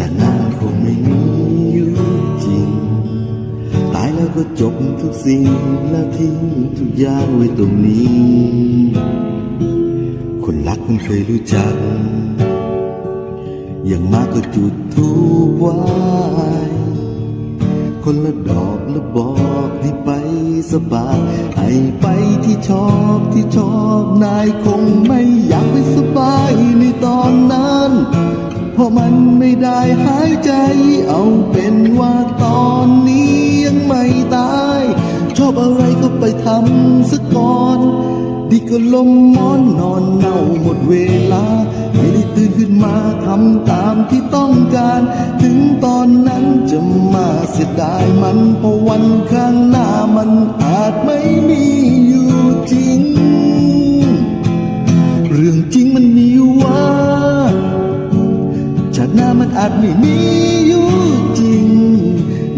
ชาติหน้นคงไม่มีอยู่จริง ตายแล้วก็จบทุกสิ่งแล้วทิ้งทุกอย่างไว้ตรงนี้ คนรักคงเคยรู้จัก อย่างมากก็จุดทูบไหว้คนละดอกล้วบอกให้ไปสบายให้ไปที่ชอบที่ชอบนายคง ราะมันไม่ได้หายใจ เอาเป็นว่าตอนนี้ยังไม่ตาย ชอบอะไรก็ไปทำซะก่อน ดีก็ลมมอนนอนเน่าหมดเวลา ไม่ได้ตื่นขึ้นมาทำตามที่ต้องการ ถึงตอนนั้นจะมาเสียดายมันเพราะวันข้างหน้ามันอาจไม่มีอยู่จริง อาจไม่มีอยู่จริง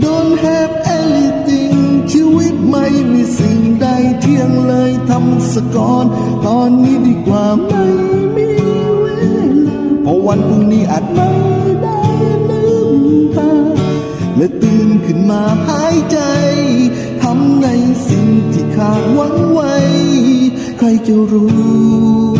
Don't have anything ชีวิตไม่มีสิ่งใดเที่ยงเลยทำสกอนตอนนี้ดีกว่าไม่มีเวลาเพราะวันพรุ่งนี้อาจไม่ได้ลืมตาและตื่นขึ้นมาหายใจทำในสิ่งที่ขาดหวังไว้ ใครจะรู้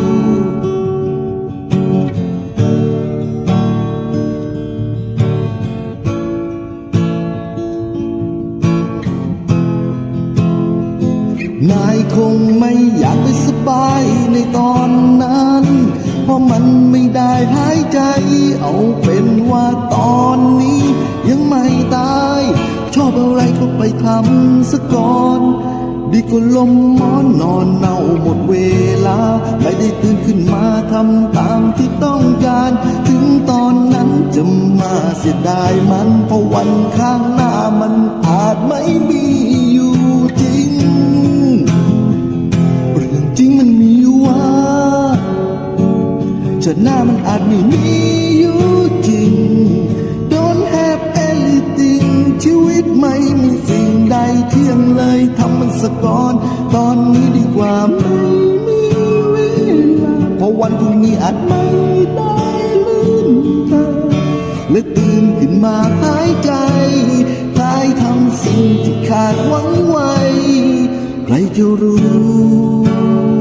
นายคงไม่อยากไปสบายในตอนนั้น เพราะมันไม่ได้หายใจ เอาเป็นว่าตอนนี้ ยังไม่ตาย ชอบอะไรก็ไปทำซะก่อนดีกว่าลมหมอนนอนเน่าหมดเวลา ไม่ได้ตื่นขึ้นมาทำตามที่ต้องการ ถึงตอนนั้นจะมาเสียดายมันเพราะวันข้างหน้า ชาติหน้ามันอาจไม่มีอยู่จริง Don't have anything ชีวิตไม่มีสิ่งใดเที่ยงเลยทำมันสะก่อน ตอนนี้ดีกว่าไม่มีเวลาเพราะวันพรุ่งนี้อาจไม่ได้ลืมตาและตื่นขึ้นมาหายใจตายทำสิ่งที่ขาดหวังไว้ ใครจะรู้